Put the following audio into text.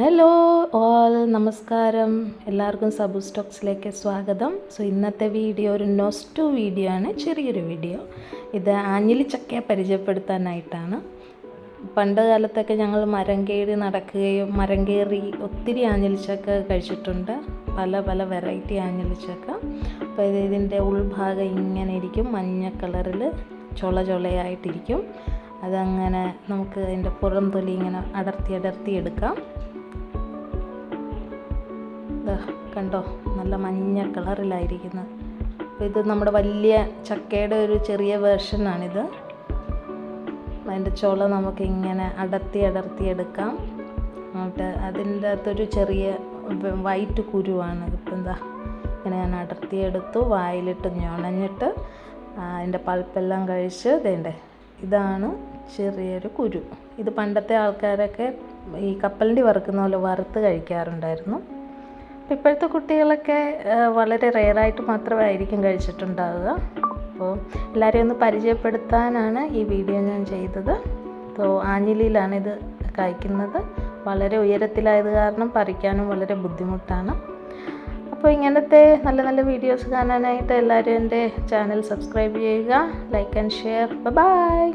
Hello all നമസ്കാരം. എല്ലാവർക്കും സബു സ്റ്റോക്സിലേക്ക് സ്വാഗതം. സോ ഇന്നത്തെ വീഡിയോ ഒരു നോസ്റ്റു വീഡിയോ ആണ്. ചെറിയൊരു വീഡിയോ ഇത് ആഞ്ഞിലി ചക്കയെ പരിചയപ്പെടുത്താനായിട്ടാണ്. പണ്ട് കാലത്തൊക്കെ ഞങ്ങൾ മരം കയറി നടക്കുകയും മരം കയറി ഒത്തിരി ആഞ്ഞിലിച്ചക്ക കഴിച്ചിട്ടുണ്ട്. പല പല വെറൈറ്റി ആഞ്ഞിലിച്ചക്ക അപ്പോൾ ഇത് ഇതിന്റെ ഉൾഭാഗം ഇങ്ങനെ ഇരിക്കും. മഞ്ഞ കളറിൽ ചുള ചുളയായിട്ടിരിക്കും. അതങ്ങനെ നമുക്ക് അതിന്റെ പുറം തൊലി ഇങ്ങനെ അടർത്തി അടർത്തി എടുക്കാം. ദാ കണ്ടോ നല്ല മഞ്ഞ കളറിലായിരിക്കുന്നത് അപ്പോൾ ഇത് നമ്മുടെ വലിയ ചക്കയുടെ ഒരു ചെറിയ വേർഷനാണിത് അതിന്റെ ചോള നമുക്കിങ്ങനെ അടർത്തി അടർത്തി എടുക്കാം. എന്നിട്ട് അതിന്റെ അകത്തൊരു ചെറിയ വൈറ്റ് കുരുവാണ്. ഇപ്പം എന്താ ഇങ്ങനെ ഞാൻ അടർത്തി അടർത്തിയെടുത്തു വായിലിട്ട് ഞൊണഞ്ഞിട്ട് അതിന്റെ പൾപ്പെല്ലാം കഴിച്ച് ഇതേണ്ടേ ഇതാണ് ചെറിയൊരു കുരു. ഇത് പണ്ടത്തെ ആൾക്കാരൊക്കെ ഈ കപ്പലണ്ടി വറുക്കുന്ന പോലെ വറുത്ത് കഴിക്കാറുണ്ടായിരുന്നു. ഇപ്പോഴത്തെ കുട്ടികളൊക്കെ വളരെ റെയറായിട്ട് മാത്രമായിരിക്കും കഴിച്ചിട്ടുണ്ടാവുക. അപ്പോൾ എല്ലാവരെയും ഒന്ന് പരിചയപ്പെടുത്താനാണ് ഈ വീഡിയോ ഞാൻ ചെയ്തത്. അപ്പോൾ ആഞ്ഞിലിയിലാണ് ഇത് കായ്ക്കുന്നത്. വളരെ ഉയരത്തിലായത് കാരണം പറിക്കാനും വളരെ ബുദ്ധിമുട്ടാണ്. അപ്പോൾ ഇങ്ങനത്തെ നല്ല നല്ല വീഡിയോസ് കാണാനായിട്ട് എല്ലാവരും എന്റെ ചാനൽ സബ്സ്ക്രൈബ് ചെയ്യുക ലൈക്ക് ആൻഡ് ഷെയർ. ബൈ.